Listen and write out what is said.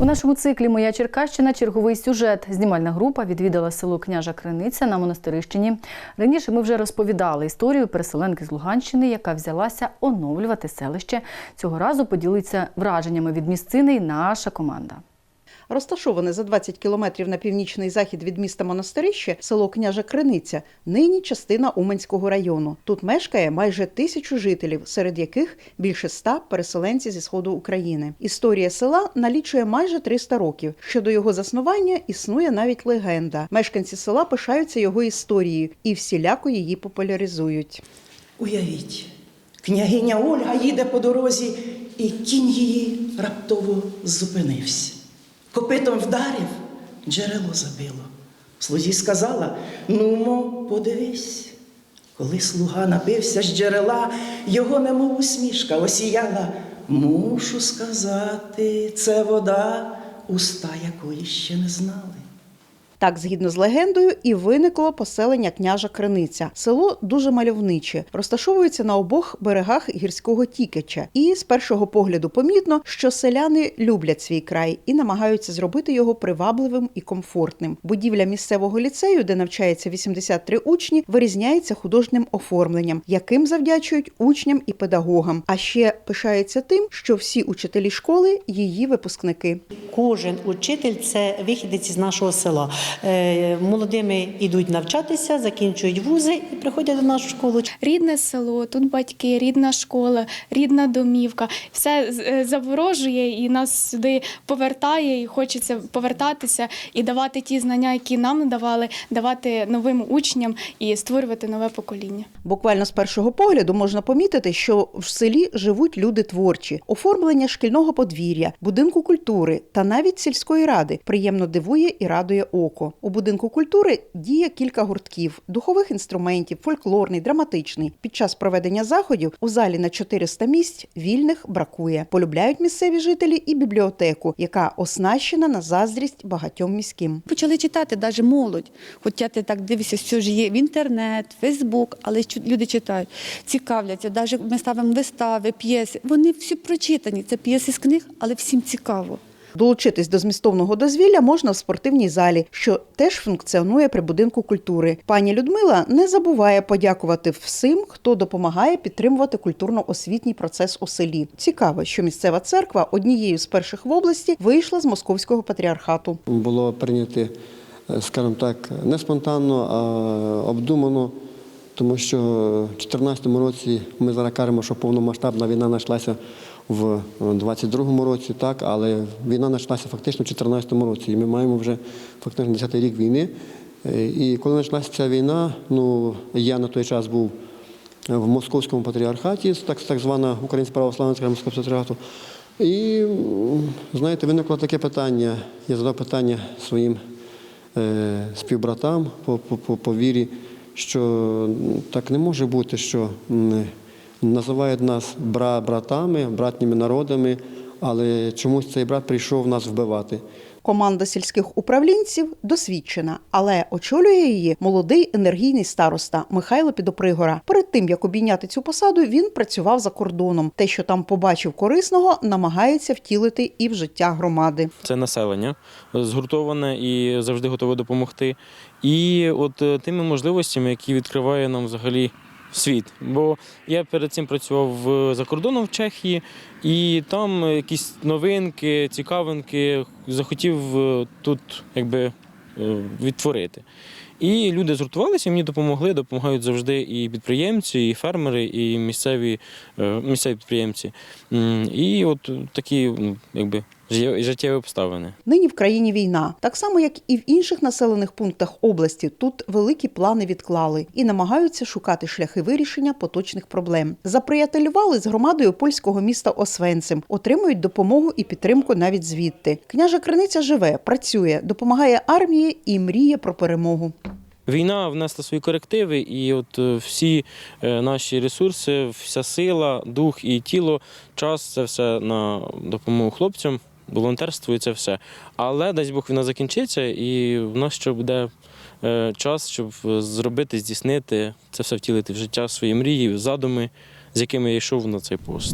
У нашому циклі Моя Черкащина черговий сюжет. Знімальна група відвідала село Княжа Криниця на монастирищині. Раніше ми вже розповідали історію переселенки з Луганщини, яка взялася оновлювати селище. Цього разу поділиться враженнями від місцини наша команда. Розташоване за 20 кілометрів на північний захід від міста Монастирище, село Княжа Криниця, нині частина Уманського району. Тут мешкає майже тисячу жителів, серед яких більше ста переселенці зі сходу України. Історія села налічує майже 300 років. Щодо його заснування існує навіть легенда. Мешканці села пишаються його історією і всіляко її популяризують. Уявіть, княгиня Ольга їде по дорозі, і кінь її раптово зупинився. Копитом вдарив, джерело забило. Слузі сказала: нумо, подивись. Коли слуга напився з джерела, його немов усмішка осіяла. Мушу сказати, це вода, уста якої ще не знали. Так, згідно з легендою, і виникло поселення княжа Криниця. Село дуже мальовниче, розташовується на обох берегах гірського Тікача. І з першого погляду помітно, що селяни люблять свій край і намагаються зробити його привабливим і комфортним. Будівля місцевого ліцею, де навчається 83 учні, вирізняється художнім оформленням, яким завдячують учням і педагогам. А ще пишається тим, що всі учителі школи її випускники. Кожен учитель це вихідець з нашого села. Е, Молодими йдуть навчатися, закінчують вузи і приходять до нашу школу. рідне село, тут батьки, рідна школа, рідна домівка. Все е, заворожує і нас сюди повертає, і хочеться повертатися і давати ті знання, які нам надавали, давати новим учням і створювати нове покоління. Буквально з першого погляду можна помітити, що в селі живуть люди творчі, оформлення шкільного подвір'я, будинку культури та навіть сільської ради приємно дивує і радує око. У будинку культури діє кілька гуртків, духових інструментів, фольклорний, драматичний. Під час проведення заходів у залі на 400 місць вільних бракує. Полюбляють місцеві жителі і бібліотеку, яка оснащена на заздрість багатьом міським. Почали читати навіть молодь. Хоча ти так дивишся, що ж є в інтернет, Фейсбук, але люди читають, цікавляться. Навіть ми ставимо вистави, п'єси. Вони всі прочитані. Це п'єси з книг, але всім цікаво. Долучитись до змістовного дозвілля можна в спортивній залі, що теж функціонує при будинку культури. Пані Людмила не забуває подякувати всім, хто допомагає підтримувати культурно-освітній процес у селі. Цікаво, що місцева церква однією з перших в області вийшла з московського патріархату. було прийнято, е, скажімо так, не спонтанно, а обдумано, тому що в 2014 році ми зараз кажемо, що повномасштабна війна почалася в 22-му році, так, але війна почалася фактично в 2014 році, і ми маємо вже фактично 10-й рік війни. Е, І коли почалася ця війна, ну я на той час був в московському патріархаті, так, так звана Українська православна Московського патріархату. І, знаєте, виникло таке питання. Я задав питання своїм е, співбратам по, по, по, по вірі, що так не може бути, що називають нас бра, братами, братніми народами, але чомусь цей брат прийшов нас вбивати. Команда сільських управлінців досвідчена, але очолює її молодий енергійний староста Михайло Підопригора. Перед тим як обійняти цю посаду, він працював за кордоном. Те, що там побачив корисного, намагається втілити і в життя громади. це населення згуртоване і завжди готове допомогти. І от е, тими можливостями, які відкриває нам взагалі світ. Бо я перед цим працював за кордоном в Чехії, і там якісь новинки, цікавинки захотів е, тут якби е, відтворити. І люди згуртувалися, мені допомогли, допомагають завжди і підприємці, і фермери, і місцеві, е, місцеві підприємці. І от такі якби життєві- життєві обставини. Нині в країні війна, так само як і в інших населених пунктах області. Тут великі плани відклали і намагаються шукати шляхи вирішення поточних проблем. Заприятелювали з громадою польського міста Освенцим, отримують допомогу і підтримку навіть звідти. Княжа Криниця живе, працює, допомагає армії і мріє про перемогу. Війна внесла свої корективи, і от е, всі е, наші ресурси, вся сила, дух і тіло, час це все на допомогу хлопцям, волонтерство і це все. Але дасть Бог війна закінчиться, і в нас ще буде е, час, щоб е, зробити, здійснити це все втілити в життя свої мрії, задуми, з якими я йшов на цей пост.